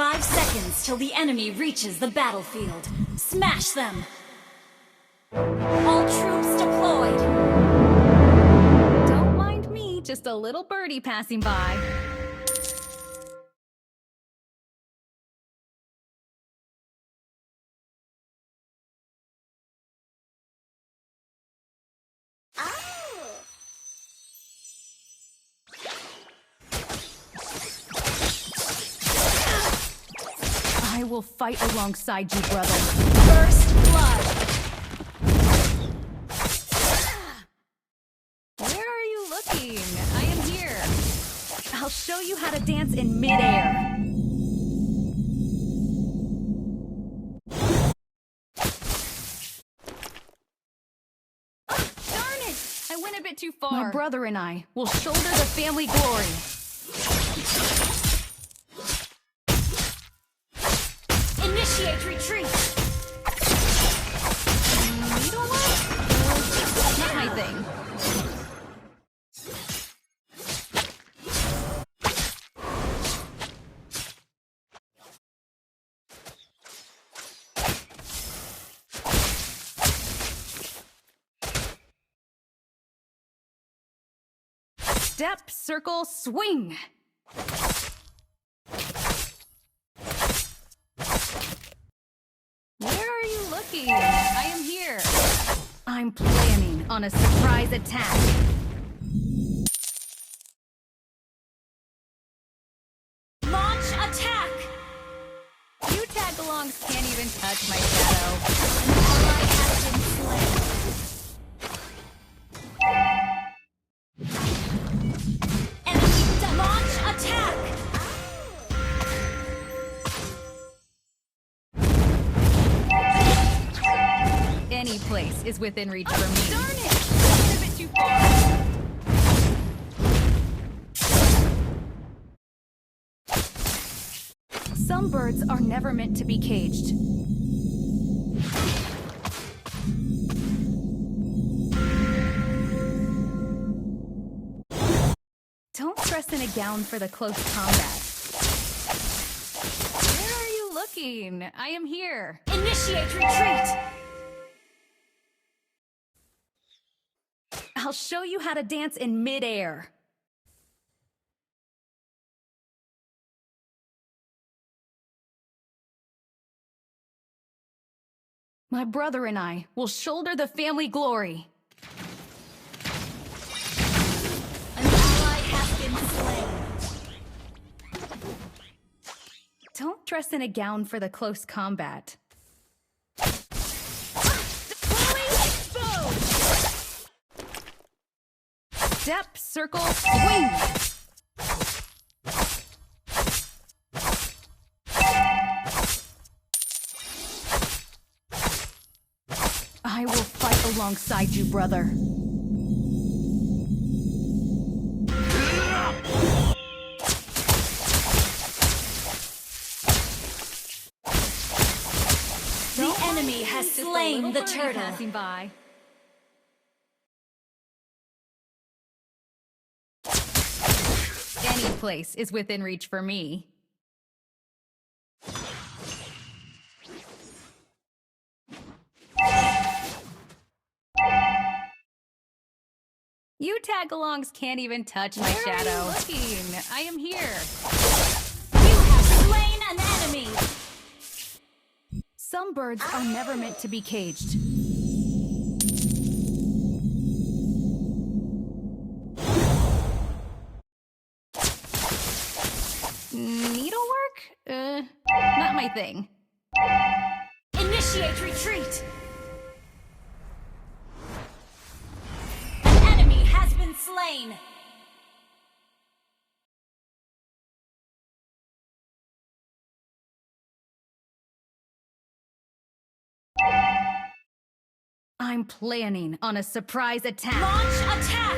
Five seconds till the enemy reaches the battlefield. Smash them! All troops deployed! Don't mind me, just a little birdie passing by. Will fight alongside you, brother. First blood! Where are you looking? I am here. I'll show you how to dance in midair. Ah, darn it! I went a bit too far. My brother and I will shoulder the family glory. Step, circle, swing. Where are you looking? I am here. I'm planning on a surprise attack. Launch attack! You tag alongs can't even touch my is within reach oh, for me. Darn it! A bit too far. Some birds are never meant to be caged. Don't dress in a gown for the close combat. Where are you looking? I am here. Initiate retreat! I'll show you how to dance in midair. My brother and I will shoulder the family glory. An ally has been slain. Don't dress in a gown for the close combat. Step, circle, swing! I will fight alongside you, brother. The enemy has slain the turtle. Passing by. Place is within reach for me. You tag-alongs can't even touch my Where are you shadow. looking? I am here. You have slain an enemy! Some birds are never meant to be caged. My thing. Initiate retreat! An enemy has been slain! I'm planning on a surprise attack. Launch attack!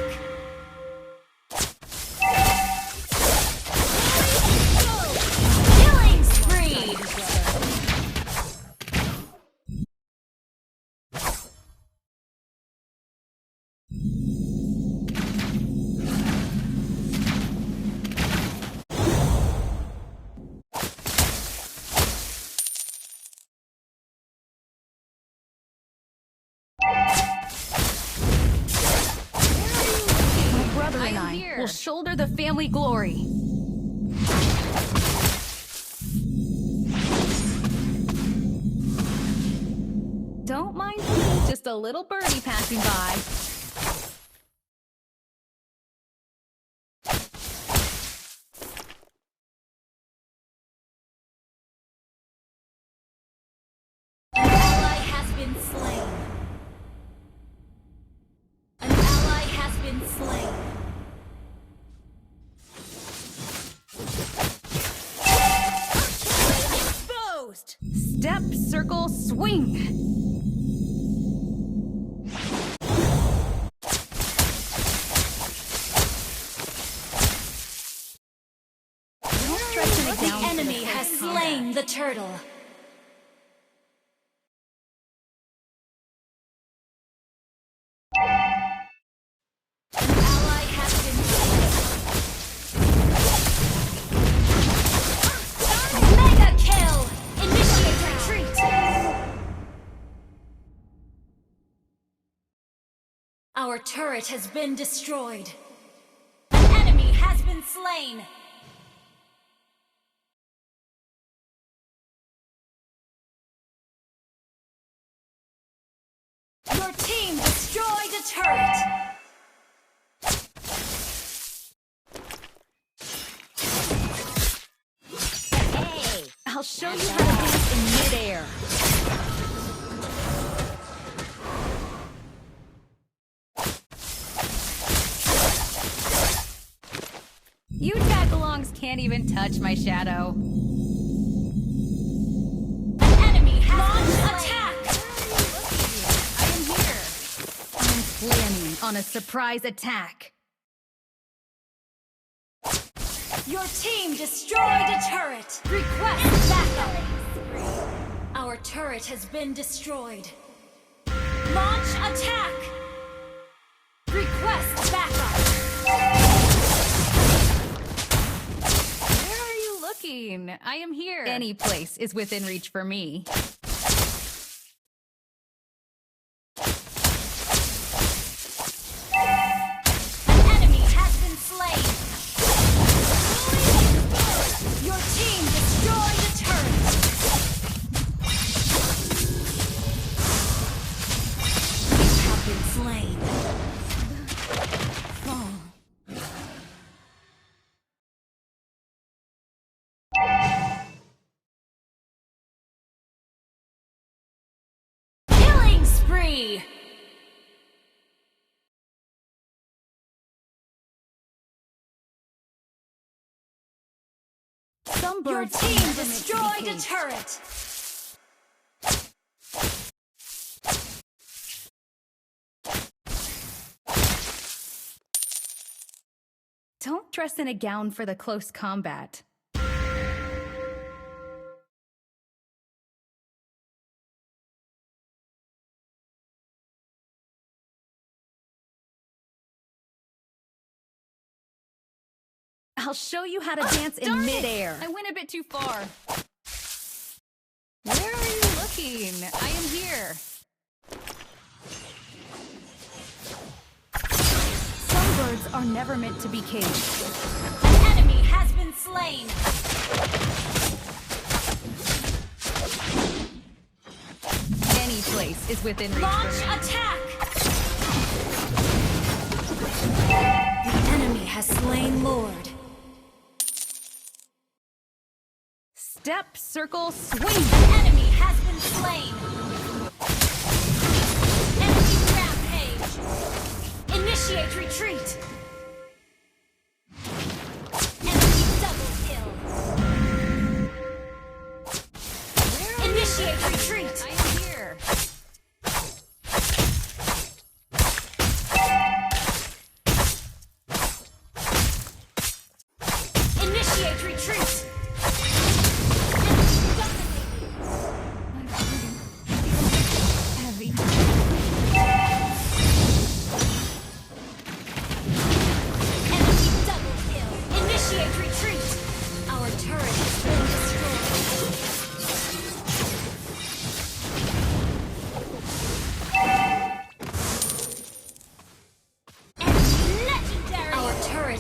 Will shoulder the family glory. Don't mind me, just a little birdie passing by. Step, circle, swing! The enemy has slain the turtle. Our turret has been destroyed. An enemy has been slain. Your team destroyed a turret! Hey, I'll show you how to do it in midair. Even touch my shadow. An enemy has been attack! I am here. I'm planning on a surprise attack. Your team destroyed a turret! Request backup! Our turret has been destroyed. Launch attack! Request backup! I am here. Any place is within reach for me. Some Your team are never meant to be destroyed a turret! Don't dress in a gown for the close combat. I'll show you how to dance in darn it! midair. I went a bit too far. Where are you looking? I am here. Some birds are never meant to be caged. An enemy has been slain! Any place is within reach Launch attack! The enemy has slain Lord. Step, circle, swing. The enemy has been slain! Enemy rampage! Initiate retreat!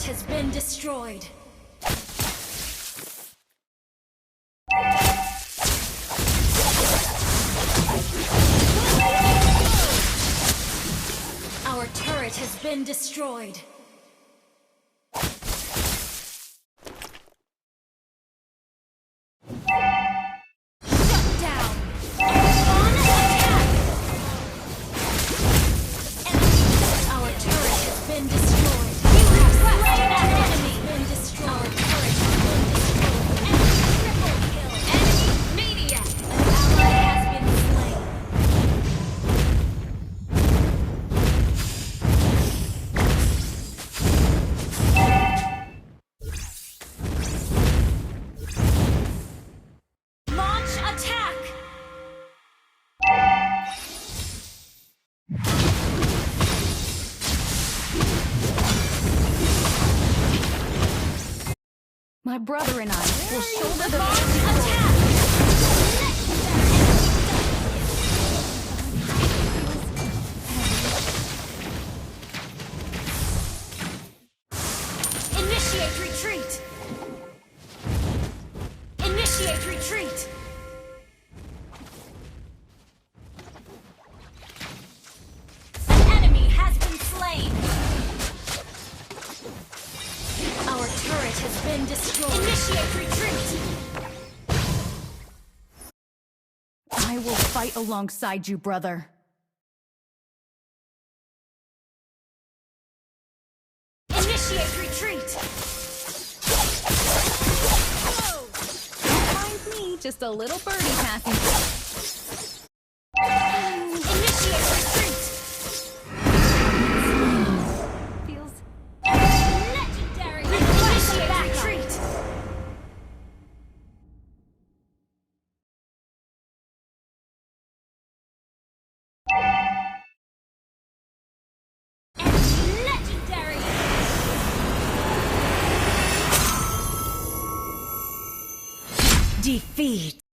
turret has been destroyed. Our turret has been destroyed. My brother and I will shoulder the attack! I will fight alongside you, brother. Initiate retreat! Whoa! Don't me, just a little birdie passing. Defeat.